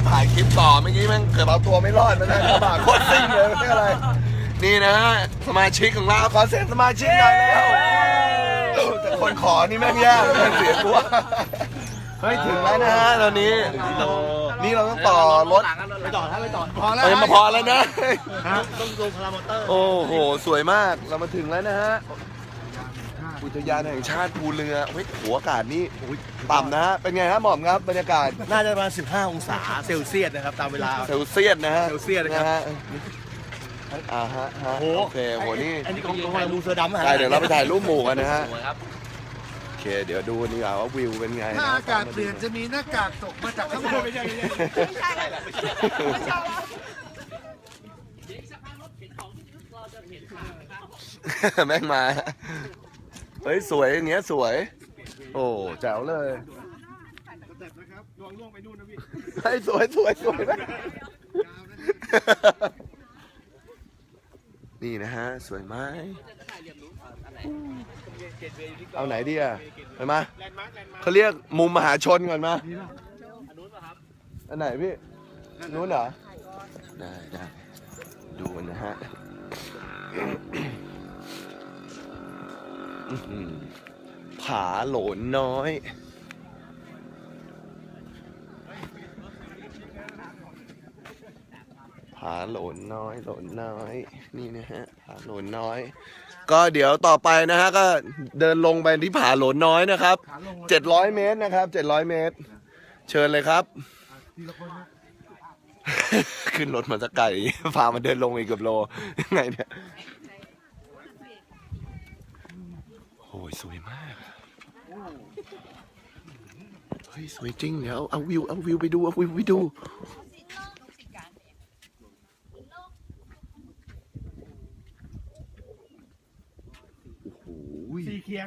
มาถ่ายคลิปต่อเมื่อกี้แม่งเกือบเอาตัวไม่รอดมาได้กระบะโคตรซิ่งเลยไม่ใช่อะไร นี่นะฮะสมาชิกของเราขอเสียงสมาชิกหน่อยแล้วแต่คนขอนี่แม่งแย่เลยแม่งเสียตัวเฮ้ยถึงแล้วนะฮะตอนนี้ นี่เราต้องต่อรถไปต่อถ้าไปต่อพอแล้วเอ้ยมาพอแล้วนะต้องดูพารามอเตอร์โอ้โหสวยมากเรามาถึงแล้วนะฮะ อุทยานแห่งชาติภูเรือเฮ้ยหัวอากาศนี่ต่ำนะฮะเป็นไงฮะหม่อมครับบรรยากาศน่าจะประมาณ 15 องศาเซลเซียสนะครับ ตามเวลา เซลเซียสนะฮะเซลเซียสนะครับ ฮอ่าฮะฮะโอ้โหโอเคโหนี่อันนี้ของของมูเซอร์ดัมอะได้เดี๋ยวเราไปถ่ายรูปหมู่กันนะฮะโอเค เดี๋ยวดูนี่ว่าวิวเป็นไงนะถ้าอากาศเปลี่ยนจะมีหน้ากากตกมาจากข้างบนไม่ใช่ไม่ใช่แม่งมา เฮ้ยสวยอย่างเงี้ยสวย โอ้แจ๋วเลยลวงล่วงไปนู่นนะพี่เฮ้ยสวยสวยสวยมากนี่นะฮะสวยไหมเอาไหนดีอะไปมาแลนด์มาร์คแลนด์มาร์คเขาเรียกมุมมหาชนก่อนมาอันไหนพี่นู้นเหรอได้ได้ดูนะฮะอื้อหือ ผาโหลนน้อยผาโหลนน้อยโหลนน้อย นี่นะฮะผาโหลนน้อย ก็เดี๋ยวต่อไปนะฮะก็เดินลงไปที่ผาโหลนน้อยนะครับ700เมตรนะครับ700เมตร เชิญเลยครับ ขึ้นรถมาสักไก่พามาเดินลงอีกเกือบโลยังไงเนี่ย โอ้ยสวยมากเฮ้ยสวยจริงเดี๋ยวเอาวิวเอาวิวไปดูเอาวิวไปดูโอ้โหสีเคียง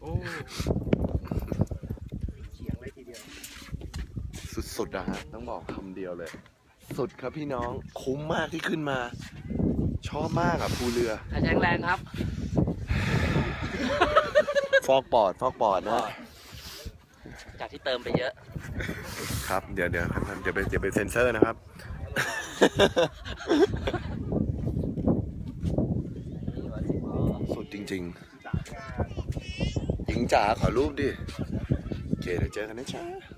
โอ้เคียงเลยทีเดียว สุดๆนะฮะต้องบอกคำเดียวเลย สุดครับพี่น้องคุ้มมากที่ขึ้นมา ชอบมากอะภูเรือ แข็งแรงครับ ฟอกปอด ฟอกปอดนะจากที่เติมไปเยอะ ครับ เดี๋ยวเดี๋ยวครับเดี๋ยวไปเดี๋ยวไปเซ็นเซอร์นะครับ สุดจริง ๆ หญิงจ๋าขอรูปดิโอเคเดี๋ยวเจอกันนะจ๊ะ